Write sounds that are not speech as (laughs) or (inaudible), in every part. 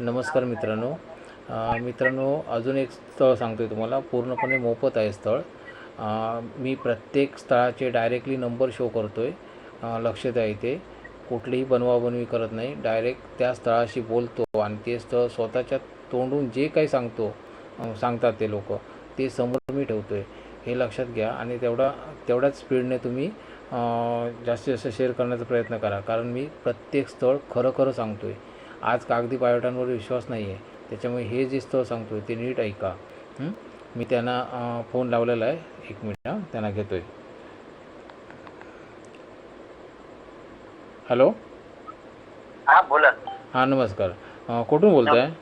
नमस्कार मित्रांनो. मित्रांनो अजून एक स्थळ सांगतो आहे तुम्हाला. पूर्णपणे मोफत आहे स्थळ. मी प्रत्येक स्थळाचे डायरेक्टली नंबर शो करतो आहे लक्ष द्या इथे. कुठलीही बनवाबनवी करत नाही. डायरेक्ट त्या स्थळाशी बोलतो आणि ते स्थळ स्वतःच्या तोंडून जे काही सांगतो सांगतात ते लोक ते समोर मी ठेवतो आहे हे लक्षात घ्या आणि तेवढा तेवढ्याच स्पीडने तुम्ही जास्तीत जास्त शेअर करण्याचा प्रयत्न करा. कारण मी प्रत्येक स्थळ खरं खरं सांगतो आहे आज कागदी पायवटांवर विश्वास नाही आहे. त्याच्यामुळे हे जे स्थळ सांगतो आहे ते नीट ऐका? मी त्यांना फोन लावलेला आहे. एक मिनिट हां त्यांना घेतो आहे हॅलो? हा बोला. हां नमस्कार. कुठून बोलत आहे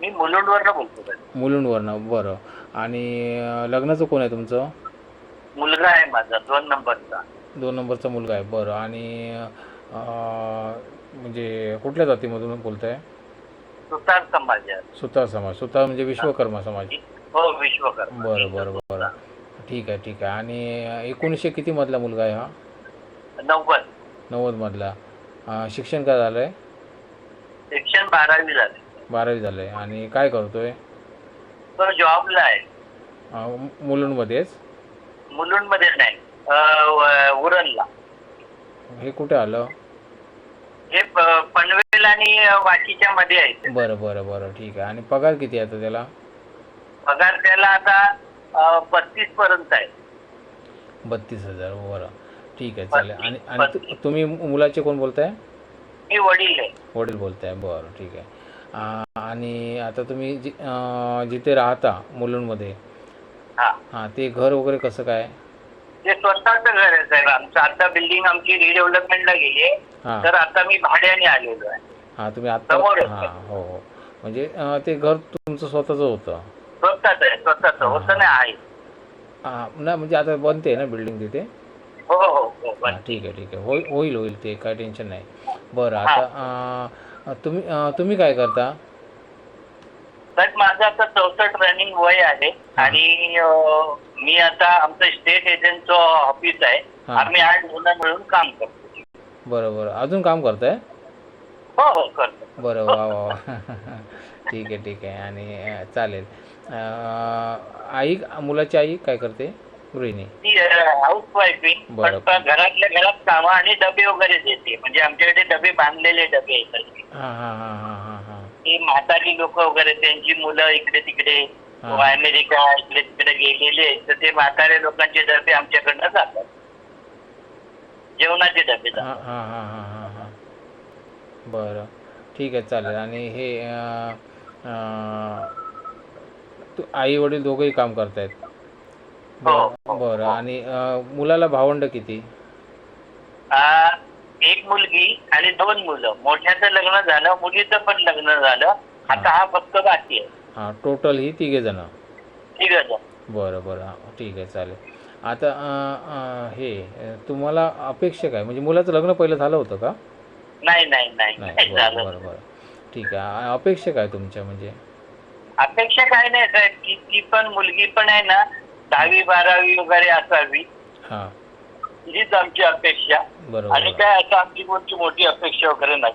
मी मुलुंडवरनं बोलतो. मुलुंडवरनं बरं. आणि लग्नाचं कोण आहे तुमचं? मुलगा आहे माझा दोन नंबरचा. दोन नंबरचा मुलगा आहे बरं. आणि म्हणजे कुठल्या जातीमधून बोलत आहे सुतार समाजात सुतार समाज. सुतार म्हणजे विश्वकर्मा समाज. हो विश्वकर्मा. बरं बरं बरं. ठीक आहे ठीक आहे. आणि एकोणीसशे किती मधला मुलगा आहे हा? नव्वद. नव्वदमधला अं, शिक्षण काय झालं आहे शिक्षण बारावी झाले बारावी झालं आहे आणि काय करतो आहे तो जॉबला आहे. मुलुंडमध्येच? मुलुंडमध्ये नाही. उरणला. हे कुठे आलं? हे प- पनवेल आणि वाशीच्या मध्ये आहे बरं बरं बरं. ठीक आहे. आणि पगार किती आहे आता त्याला? पगार त्याला आता पस्तीस पर्यंत आहे. बत्तीस हजार. बरं. ठीक आहे चालेल. आणि आणि तु- तुम्ही मुलाचे कोण बोलताय? मी वडील आहे. वडील बोलताय. बरं ठीक आहे. आणि आता तुम्ही जि अं, जिथे राहता मुलुंडमध्ये हा. हां ते घर वगैरे कसं काय? ते स्वतःचं घर आहे साहेब आमचं आता बिल्डिंग आमची रिडेव्हलपमेंटला गेली आहे. हां. तर आता मी भाड्याने आलेलो आहे. हां तुम्ही समोरच हां हो हो. म्हणजे अं, ते घर तुमचं स्वतःचं होतं. स्वतःच आहे स्वतःच. होतं नाही आहे. हां नाही म्हणजे आता बनते ना बिल्डिंग तिथे? हो हो हो हां ठीक आहे ठीक आहे. होईल होईल होईल ते काय टेन्शन नाही. बरं आता अं, तुम्ही अं, तुम्ही काय करता? तर माझं आता चौसष्ट रनिंग वय आहे. आणि मी आता आमचं स्टेट एजंटचं ऑफिस आहे. हा. आम्ही आठ जण मिळून काम करतो. बरं बरं अजून काम करताय? हो हो करतो. बरं वा वा वा. ठीक आहे ठीक आहे. आणि अं, चालेल. अं, आई मुलाची आई काय करते? गृहिणी. ती हाऊस वाईफिंग बरं. घरातल्या घरात कामं आणि डबे वगैरे देते. म्हणजे आमच्याकडे डबे बांधलेले डबे हां हां हां हां. ती म्हातारी लोक वगैरे त्यांची मुलं इकडे तिकडे हा. अमेरिका इकडे तिकडे गेलेले आहेत, तर ते म्हातारे लोकांचे डबे आमच्याकडनं जातात. जेवणाचे डबे जातात. हां हां हां हां हां. हां बरं. ठीक आहे चालेल. आणि हे अं, अं, तू आई वडील दोघंही काम करतायत? हो, बरं. हो, बरं. हो. आणि अं, मुलाला भावंड किती? आ, एक मुलगी आणि दोन मुलं. मोठ्याचं लग्न झालं मुलीचं पण लग्न झालं. आता हा. फक्त बाकी आहे. हां टोटल ही तिघे जण. ठीक आहे बरं बरं. हां ठीक आहे चालेल. आता अं, अं, हे तुम्हाला अपेक्षा काय? म्हणजे मुलाचं लग्न पहिलं झालं होतं का? नाही नाही नाही. नाही नाही बरं झालं. बरं बरं. ठीक आहे. अ- अपेक्षा काय तुमच्या म्हणजे? अपेक्षा काय नाही साहेब. की ती पण मुलगी पण आहे ना दहावी बारावी वगैरे असावी. हां. हीच आमची अपेक्षा. बरोबर. आणि काय असं आमची कोणती मोठी अपेक्षा वगैरे नाही.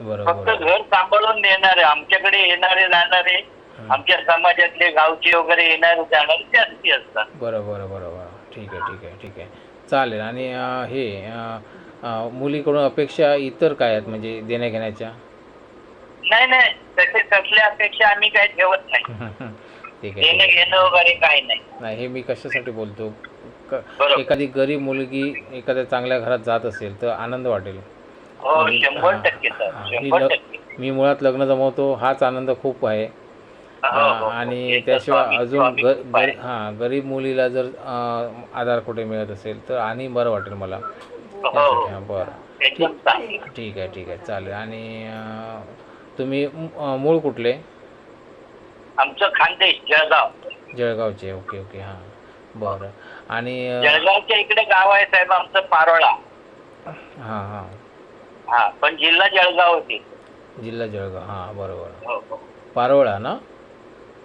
बरोबर. फक्त घर सांभाळून देणारे आमच्याकडे येणारे जाणारे. आमच्या समाजातले गावचे वगैरे येणारे जाणारे जास्ती असतात. बरं बरं बरं बरं ठीक आहे ठीक आहे ठीक आहे. चालेल. आणि हे मुलीकडून अपेक्षा इतर काय आहेत? म्हणजे देण्या घेण्याच्या नाही नाही. तसे कसल्या अपेक्षा आम्ही काही ठेवत नाही. (laughs) ठीक आहे घेणं वगैरे काही नाही. नाही हे मी कशासाठी बोलतो? एखादी गरीब मुलगी एखाद्या चांगल्या घरात जात असेल तर आनंद वाटेल. हो शंभर टक्के सर मी मुळात लग्न जमवतो हाच आनंद खूप आहे. हो, हो. आणि त्याशिवाय अजून हां गरीब मुलीला जर आधार कुठे मिळत असेल तर आणि बरं वाटेल मला. बरं. ठीक आहे. ठीक आहे चालेल. आणि तुम्ही मूळ कुठले? आमचं खानदेश जळगाव. जळगावचे. Okay okay. हां. बरं. आणि जळगावच्या इकडे गाव आहे साहेब आमचं पारोळा. हां हां. हा पण जिल्हा जळगाव होती. जिल्हा जळगाव हां बरोबर. हो हो. पारोळा ना?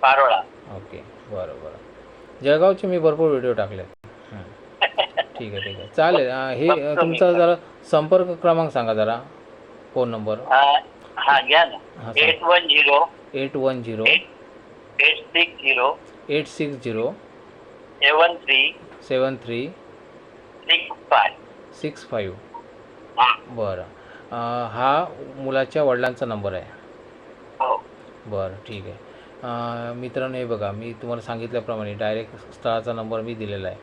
पारोळा. ओके बरं बरं. जळगावचे मी भरपूर व्हिडिओ टाकले. हं. ठीक आहे ठीक आहे. चालेल अं, हे तुमचा जरा संपर्क क्रमांक सांगा जरा फोन नंबर. हा घ्या ना. Eight one zero. Eight one zero. Eight eight six zero. Eight six zero. Seven three seven three six five six five. बरं. अं, हा मुलाच्या वडिलांचा नंबर आहे. हो. बरं ठीक आहे. अं, मित्रांनो हे बघा मी तुम्हाला सांगितल्याप्रमाणे डायरेक्ट स्थळाचा नंबर मी दिलेला आहे.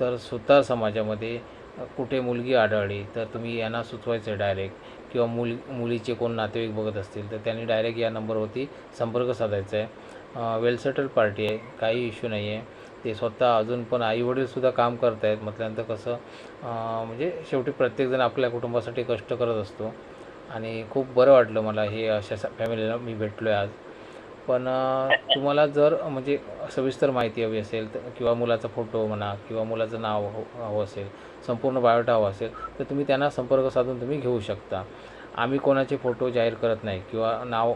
तर सुतार समाजामध्ये कुठे मुलगी आढळली तर तुम्ही यांना सुचवायचं आहे डायरेक्ट किंवा मुल मुलीचे कोण नातेवाईक बघत असतील तर त्यांनी डायरेक्ट या नंबरवरती संपर्क साधायचा आहे. वेल सेटल पार्टी आहे. काही इश्यू नाही आहे ते स्वतः अजून पण आईवडीलसुद्धा काम करत आहेत. म्हटल्यानंतर कसं म्हणजे शेवटी प्रत्येकजण आपल्या कुटुंबासाठी कष्ट करत असतो. आणि खूप बरं वाटलं मला हे अशा फॅमिलीला मी भेटलो आहे आज. पण तुम्हाला जर म्हणजे सविस्तर माहिती हवी असेल तर किंवा मुलाचा फोटो म्हणा किंवा मुलाचं नाव हवं हवं असेल संपूर्ण बायोटा हवं असेल तर तुम्ही त्यांना संपर्क साधून तुम्ही घेऊ शकता. आम्ही कोणाचे फोटो जाहीर करत नाही किंवा नाव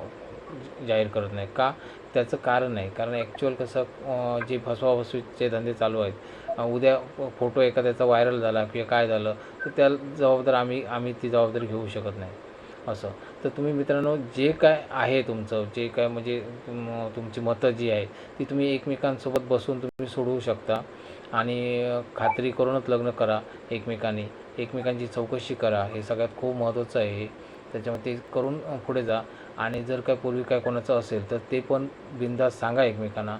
जाहीर करत नाही. का? त्याचं कारण आहे कारण ॲक्च्युअल कसं जे फसवाफसवीचे धंदे चालू आहेत उद्या फोटो एखाद्याचा व्हायरल झाला किंवा काय झालं तर त्या जबाबदार आम्ही आम्ही ती जबाबदारी घेऊ शकत नाही. असं. तर तुम्ही मित्रांनो जे काय आहे तुमचं जे काय म्हणजे तुम तुमची मतं जी आहे ती तुम्ही एकमेकांसोबत बसून तुम्ही सोडवू शकता. आणि खात्री करूनच लग्न करा एकमेकांनी. एकमेकांची चौकशी करा. हे सगळ्यात खूप महत्त्वाचं आहे. हे ते करून पुढे जा. आणि जर काय पूर्वी काय कोणाचं असेल तर ते पण बिंदास सांगा एकमेकांना.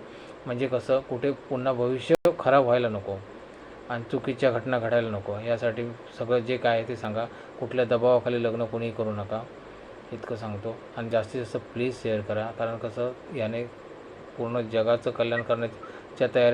म्हणजे कसं कुठे पुन्हा भविष्य खराब व्हायला नको आणि चुकीच्या घटना घडायला नको. यासाठी सगळं जे काय आहे ते सांगा. कुठल्या दबावाखाली लग्न कोणीही करू नका इतकं सांगतो. आणि जास्तीत जास्त प्लीज शेअर करा. कारण कसं याने पूर्ण जगाचं कल्याण करण्याच्या तयारी